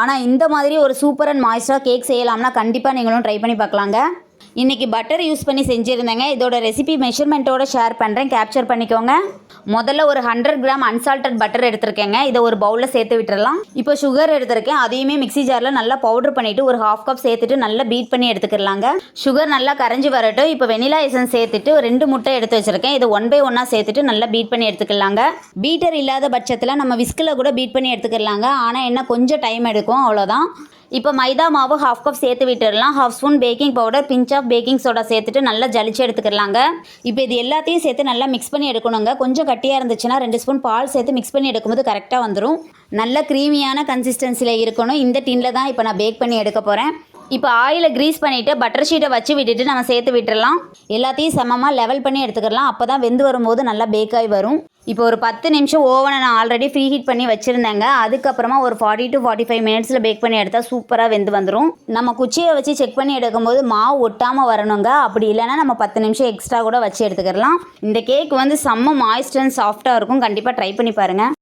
ஆனால் இந்த மாதிரி ஒரு சூப்பர் அண்ட் மாய்ஸ்டராக கேக் செய்யலாம்னா கண்டிப்பாக நீங்களும் ட்ரை பண்ணி பார்க்கலாங்க. இன்றைக்கி பட்டர் யூஸ் பண்ணி செஞ்சுருந்தேங்க. இதோட ரெசிபி மெஷர்மெண்ட்டோட ஷேர் பண்ணுறேன் கேப்சர் பண்ணிக்கோங்க. முதல்ல ஒரு ஹண்ட்ரட் கிராம் அன்சால்டட் பட்டர் எடுத்திருக்கேங்க. இதை ஒரு பவுலில் சேர்த்து விட்டுறலாம். இப்போ சுகர் எடுத்திருக்கேன். அதையுமே மிக்ஸி ஜாரில் நல்லா பவுடர் பண்ணிவிட்டு ஒரு ஹாஃப் கப் சேர்த்துட்டு நல்லா பீட் பண்ணி எடுத்துக்கிறலாங்க சுகர் நல்லா கரைஞ்சி வரட்டும். இப்போ வெனிலா எசன்ஸ் சேர்த்துட்டு ஒரு ரெண்டு முட்டை எடுத்து வச்சுருக்கேன். இதை ஒன் பை ஒன்னாக சேர்த்துட்டு நல்லா பீட் பண்ணி எடுத்துக்கலாங்க. பீட்டர் இல்லாத பட்சத்தில் நம்ம விஸ்கில் கூட பீட் பண்ணி எடுத்துக்கலாங்க. ஆனால் என்ன கொஞ்சம் டைம் எடுக்கும். அவ்வளோதான் இப்போ மைதா மாவு ஹாஃப் கப் சேர்த்து விட்டுடலாம். Half spoon baking powder pinch of baking soda சேர்த்துட்டு நல்லா ஜலிச்சு எடுத்துக்கலாங்க. இப்போ இது எல்லாத்தையும் சேர்த்து நல்லா மிக்ஸ் பண்ணி எடுக்கணுங்க. கொஞ்சம் கட்டியாக இருந்துச்சுன்னா ரெண்டு ஸ்பூன் பால் சேர்த்து மிக்ஸ் பண்ணி எடுக்கும்போது கரெக்டாக வந்துடும் நல்ல க்ரீமியான கன்சிஸ்டன்சியில் இருக்கணும். இந்த டின்னில் தான் இப்போ நான் பேக் பண்ணி எடுக்க போகிறேன் இப்போ ஆயிலை க்ரீஸ் பண்ணிவிட்டு பட்டர் ஷீட்டை வச்சு விட்டுட்டு நம்ம சேர்த்து விட்டுடலாம் எல்லாத்தையும் சமமாக லெவல் பண்ணி எடுத்துக்கலாம். அப்போ தான் வெந்து வரும்போது நல்லா பேக் ஆகி வரும். இப்போ ஒரு பத்து நிமிஷம் ஓவனை நான் ஆல்ரெடி ஃப்ரீ ஹீட் பண்ணி வச்சுருந்தேங்க. அதுக்கப்புறமா ஒரு ஃபார்ட்டி டு ஃபார்ட்டி ஃபைவ் மினிட்ஸில் பேக் பண்ணி எடுத்தால் சூப்பராக வெந்து வந்துடும் நம்ம குச்சியை வச்சு செக் பண்ணி எடுக்கும்போது மாவு ஒட்டாமல் வரணுங்க. அப்படி இல்லைன்னா நம்ம பத்து நிமிஷம் எக்ஸ்ட்ரா கூட வச்சு எடுத்துக்கலாம் இந்த கேக் வந்து செம்ம மாய்ஸ்ட் அண்ட் சாஃப்டாக இருக்கும். கண்டிப்பாக ட்ரை பண்ணி பாருங்கள்